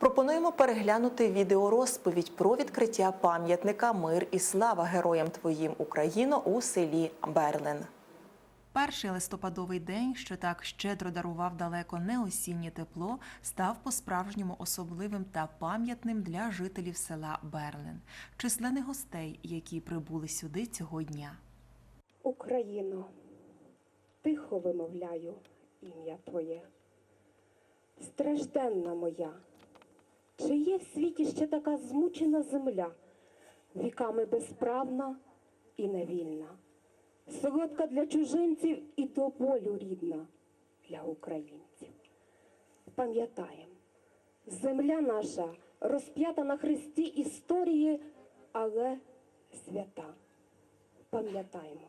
Пропонуємо переглянути відеорозповідь про відкриття пам'ятника Мир і слава героям твоїм Україно у селі Берлин. Перший листопадовий день, що так щедро дарував далеко не осіннє тепло, став по-справжньому особливим та пам'ятним для жителів села Берлин, численних гостей, які прибули сюди цього дня. Україно, тихо вимовляю ім'я Твоє. Стражденна моя, чи є в світі ще така змучена земля, віками безправна і невільна, солодка для чужинців і до болю рідна для українців. Пам'ятаємо, земля наша розп'ята на хресті історії, але свята. Пам'ятаємо,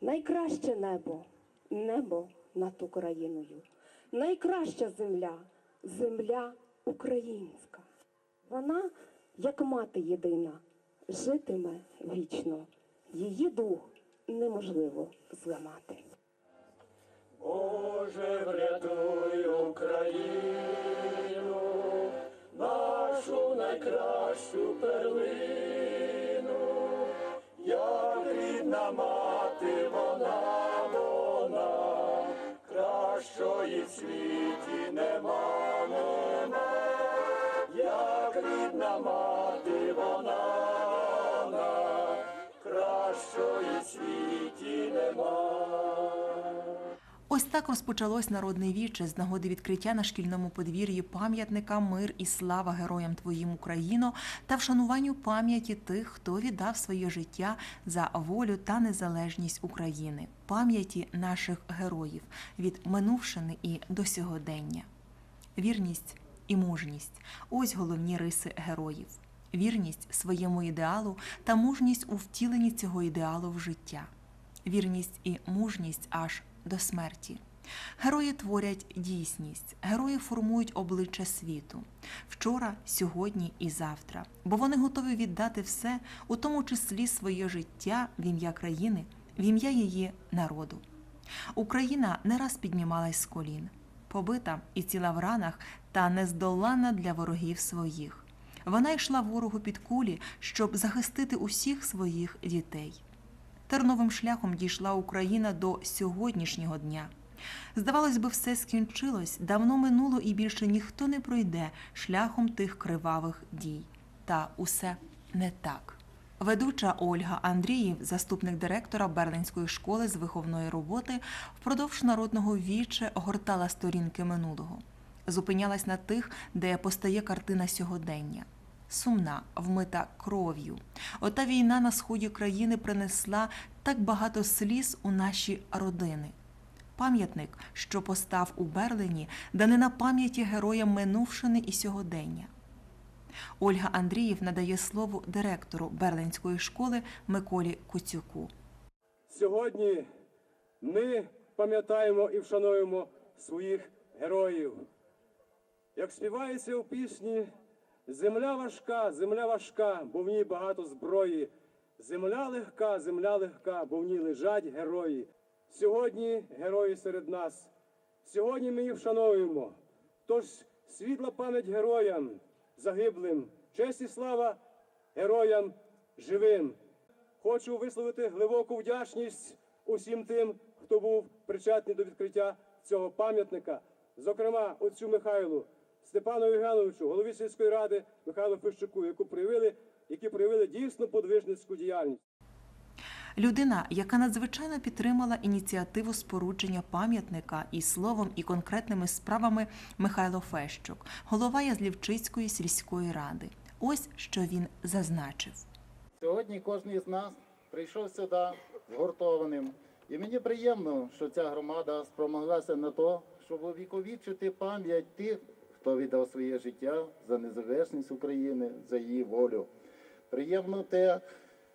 Найкраще небо небо над Україною. Найкраща земля земля українська. Вона, як мати єдина, житиме вічно. Її дух неможливо зламати. Боже, врятуй Україну, нашу найкращу перлину, як рідна мати вона, вона, кращої в світі нема, рідна мати вона, кращої світі нема. Ось так розпочалось народне віче з нагоди відкриття на шкільному подвір'ї пам'ятника Мир і слава героям твоїм Україно та вшануванню пам'яті тих, хто віддав своє життя за волю та незалежність України, пам'яті наших героїв від минувшини і до сьогодення. Вірність і мужність ось головні риси героїв. Вірність своєму ідеалу та мужність у втіленні цього ідеалу в життя. Вірність і мужність аж до смерті. Герої творять дійсність, герої формують обличчя світу вчора, сьогодні і завтра, бо вони готові віддати все, у тому числі своє життя в ім'я країни, в ім'я її народу. Україна не раз піднімалась з колін, побита і ціла в ранах та нездоланна для ворогів своїх. Вона йшла ворогу під кулі, щоб захистити усіх своїх дітей. Терновим шляхом дійшла Україна до сьогоднішнього дня. Здавалось би, все скінчилось, давно минуло і більше ніхто не пройде шляхом тих кривавих дій. Та усе не так. Ведуча Ольга Андріїв, заступник директора Берлинської школи з виховної роботи, впродовж народного віче гортала сторінки минулого, зупинялась на тих, де постає картина сьогодення сумна, вмита кров'ю. Ота війна на сході країни принесла так багато сліз у наші родини. Пам'ятник, що постав у Берлині, данина пам'яті героям минувшини і сьогодення. Ольга Андріїв надає слово директору Берлинської школи Миколі Куцюку. Сьогодні ми пам'ятаємо і вшануємо своїх героїв. Як співається у пісні, земля важка, земля важка, бо в ній багато зброї. Земля легка, земля легка, бо в ній лежать герої. Сьогодні герої серед нас. Сьогодні ми їх вшановуємо. Тож світла пам'ять героям загиблим, честь і слава героям живим. Хочу висловити глибоку вдячність усім тим, хто був причетний до відкриття цього пам'ятника, зокрема отцю Михайлу, Степану Євгеновичу, голові сільської ради Михайлу Фищуку, яку проявили, які проявили дійсно подвижницьку діяльність. Людина, яка надзвичайно підтримала ініціативу спорудження пам'ятника і словом, і конкретними справами Михайло Фещук, голова Язлівчицької сільської ради. Ось що він зазначив. Сьогодні кожен із нас прийшов сюди згуртованим. І мені приємно, що ця громада спромоглася на те, щоб увіковічити пам'ять тих, хто віддав своє життя за незалежність України, за її волю. Приємно те,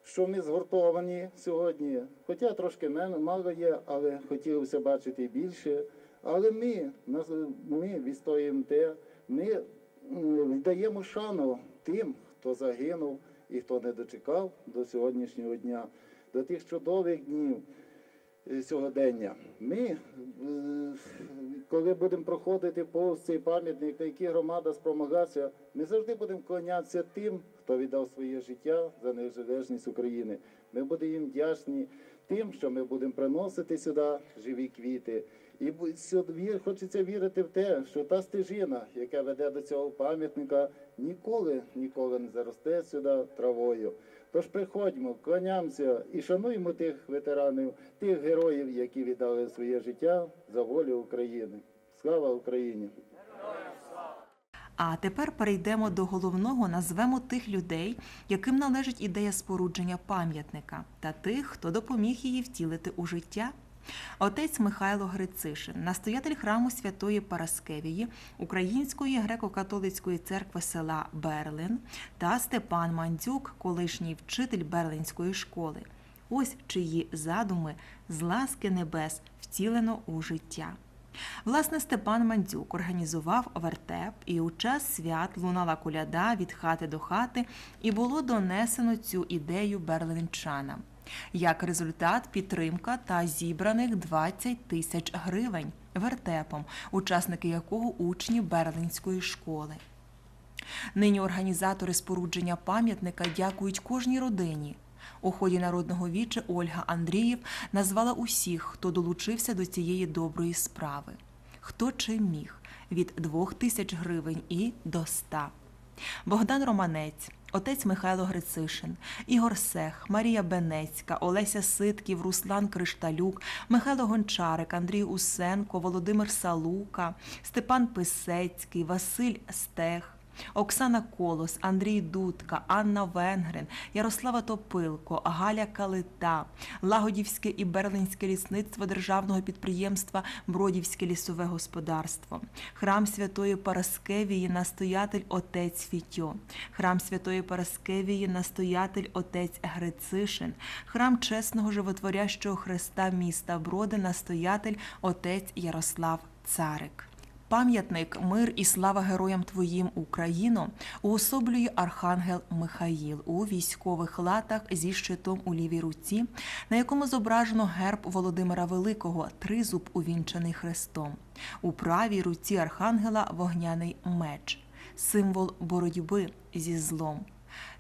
що ми згуртовані сьогодні. Хоча трошки мало є, але хотілося бачити більше. Але ми, ми відстоюємо те, ми віддаємо шану тим, хто загинув і хто не дочекав до сьогоднішнього дня, до тих чудових днів сьогодення. Ми е, коли будемо проходити повз цей пам'ятник, на який громада спромоглася, ми завжди будемо вклонятися тим, хто віддав своє життя за незалежність України. Ми будемо їм вдячні тим, що ми будемо приносити сюди живі квіти. І хочеться вірити в те, що та стежина, яка веде до цього пам'ятника, ніколи, ніколи не заросте сюди травою. Тож приходьмо, клонямося і шануємо тих ветеранів, тих героїв, які віддали своє життя за волю України. Слава Україні! А тепер перейдемо до головного, назвемо тих людей, яким належить ідея спорудження пам'ятника, та тих, хто допоміг її втілити у життя. Отець Михайло Грицишин, настоятель храму Святої Параскевії Української греко-католицької церкви села Берлин та Степан Мандзюк, колишній вчитель Берлинської школи. Ось чиї задуми з ласки небес втілено у життя. Власне, Степан Мандзюк організував вертеп, і у час свят лунала коляда від хати до хати, і було донесено цю ідею берлинчанам. Як результат, підтримка та зібраних 20 тисяч гривень вертепом, учасники якого учні Берлинської школи. Нині організатори спорудження пам'ятника дякують кожній родині. У ході народного віча Ольга Андріїв назвала усіх, хто долучився до цієї доброї справи. Хто чим міг від двох тисяч гривень і до ста. Богдан Романець, отець Михайло Грицишин, Ігор Сех, Марія Бенецька, Олеся Ситків, Руслан Кришталюк, Михайло Гончарик, Андрій Усенко, Володимир Салука, Степан Писецький, Василь Стех. Оксана Колос, Андрій Дудка, Анна Венгрин, Ярослава Топилко, Галя Калита, Лагодівське і Берлинське лісництво державного підприємства Бродівське лісове господарство, храм Святої Параскевії, настоятель отець Фітьо, храм Святої Параскевії, настоятель отець Грицишин, храм чесного животворящого Христа міста Броди, настоятель отець Ярослав Царик. Пам'ятник Мир і слава героям Твоїм Україно уособлює архангел Михаїл у військових латах зі щитом у лівій руці, на якому зображено герб Володимира Великого, тризуб увінчаний хрестом. У правій руці архангела вогняний меч, символ боротьби зі злом.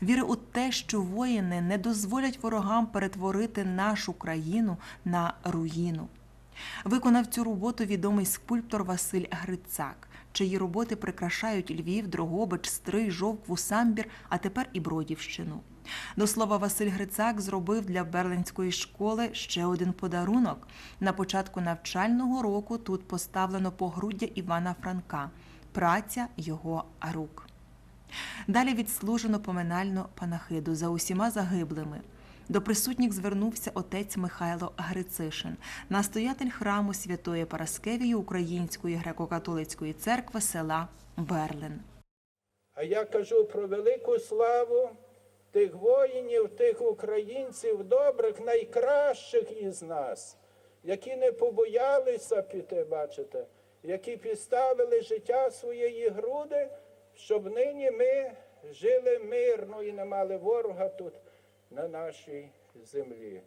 Віри у те, що воїни не дозволять ворогам перетворити нашу країну на руїну. Виконав цю роботу відомий скульптор Василь Грицак, чиї роботи прикрашають Львів, Дрогобич, Стрий, Жовкву, Самбір, а тепер і Бродівщину. До слова, Василь Грицак зробив для Берлинської школи ще один подарунок. На початку навчального року тут поставлено погруддя Івана Франка, праця його рук. Далі відслужено поминальну панахиду за усіма загиблими. До присутніх звернувся отець Михайло Грицишин, настоятель храму Святої Параскевії Української греко-католицької церкви села Берлин. А я кажу про велику славу тих воїнів, тих українців, добрих, найкращих із нас, які не побоялися піти, бачите, які підставили життя своєї груди, щоб нині ми жили мирно і не мали ворога тут на нашій землі.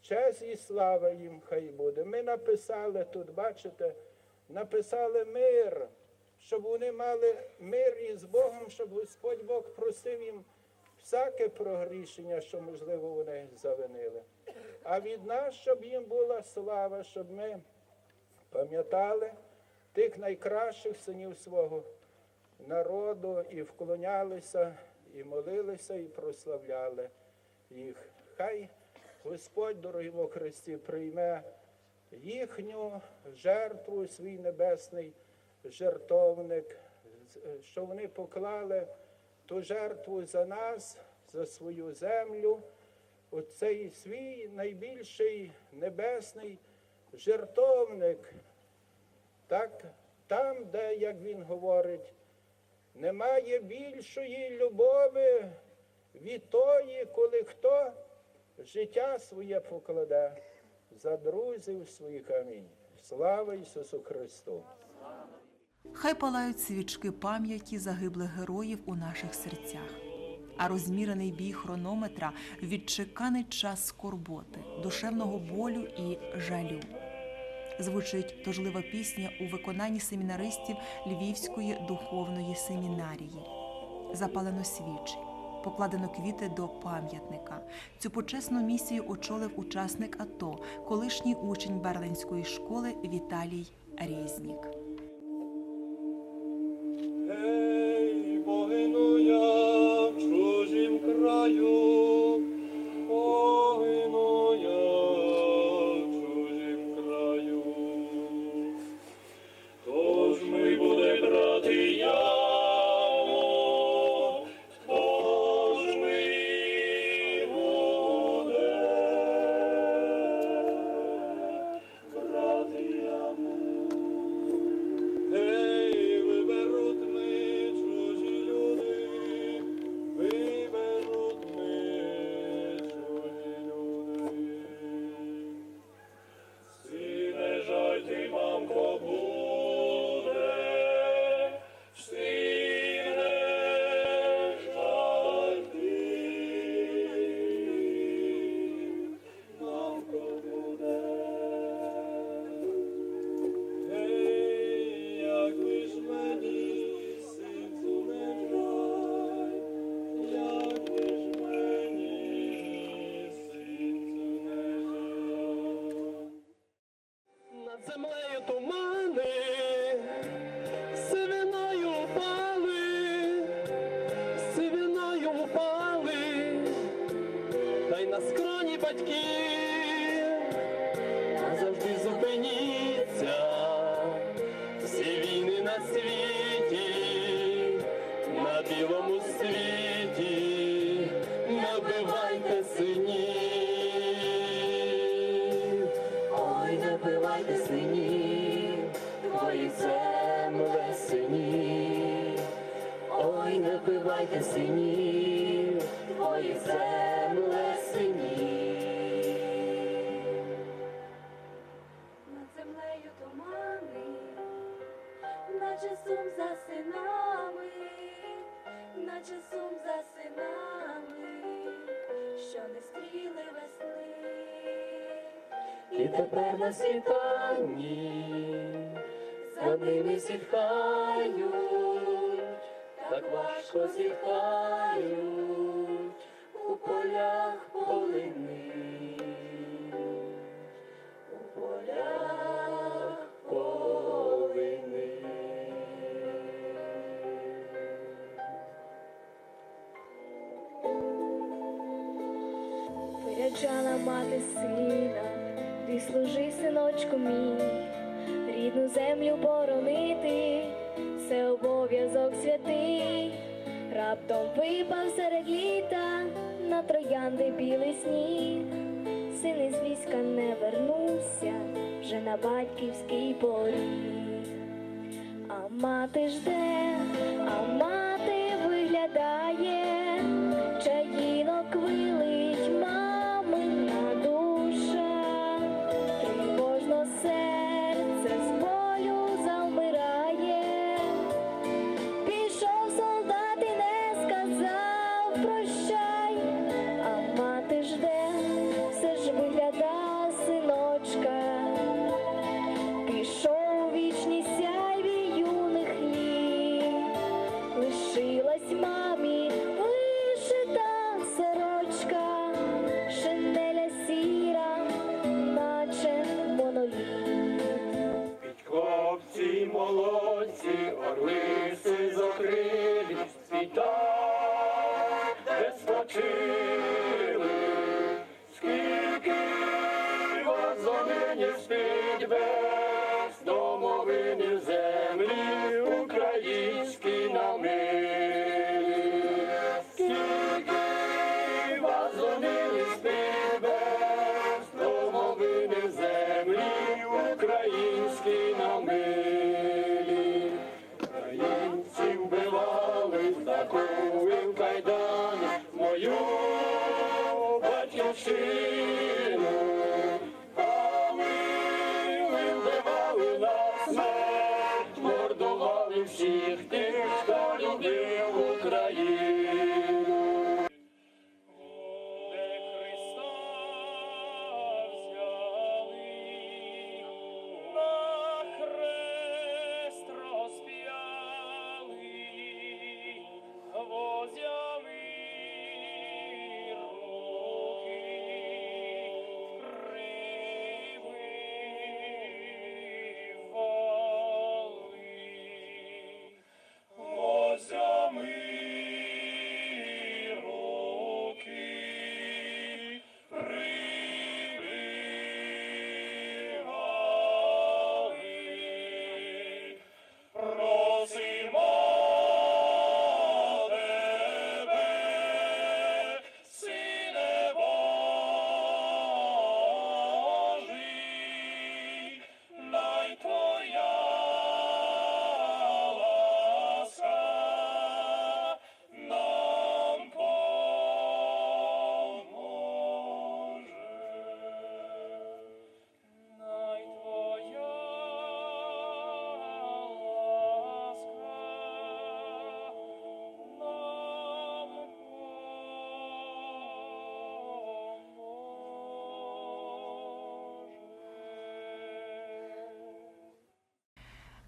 Честь і слава їм хай буде. Ми написали тут, бачите, написали мир, щоб вони мали мир із Богом, щоб Господь Бог просив їм всяке прогрішення, що, можливо, вони завинили. А від нас, щоб їм була слава, щоб ми пам'ятали тих найкращих синів свого народу і вклонялися, і молилися, і прославляли їх. Хай Господь, дорогі во Христі, прийме їхню жертву, свій небесний жертовник, що вони поклали ту жертву за нас, за свою землю, оцей свій найбільший небесний жертовник. Так, там, де, як він говорить, немає більшої любові Відтої, коли хто життя своє покладе за друзів своїх амінь. Слава Ісусу Христу! Хай палають свічки пам'яті загиблих героїв у наших серцях, а розмірений бій хронометра відчеканий час скорботи, душевного болю і жалю. Звучить тужлива пісня у виконанні семінаристів Львівської духовної семінарії, запалено свічі покладено квіти до пам'ятника. Цю почесну місію очолив учасник АТО, колишній учень Берлинської школи Віталій Різнік. мені батьки, завжди зупиніться, всі війни на світі, на білому світі, набивайте синів, ой, набивайте синів, твої земле синів, ой, набивайте синів, твої земле. тепер на світанні, за ними зітхають, так важко зітхають у полях полини, у полях полини. Поряджала мати сина. Ти служи, синочку мій, рідну землю боронити, це обов'язок святий, раптом випав серед літа на троянди білий сніг, син із війська не вернувся вже на батьківський поріг, а мати жде. лишилась мама.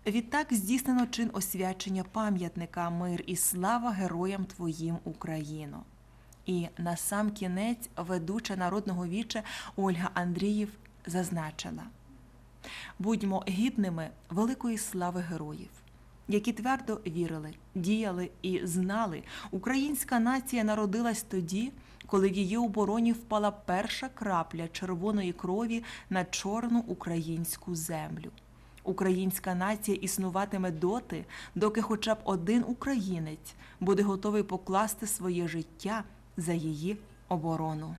Відтак здійснено чин освячення пам'ятника Мир і слава героям Твоїм Україно. І на сам кінець ведуча народного віче Ольга Андріїв зазначила: будьмо гідними великої слави героїв, які твердо вірили, діяли і знали, українська нація народилась тоді, коли в її обороні впала перша крапля червоної крові на чорну українську землю. Українська нація існуватиме доти, доки хоча б один українець буде готовий покласти своє життя за її оборону.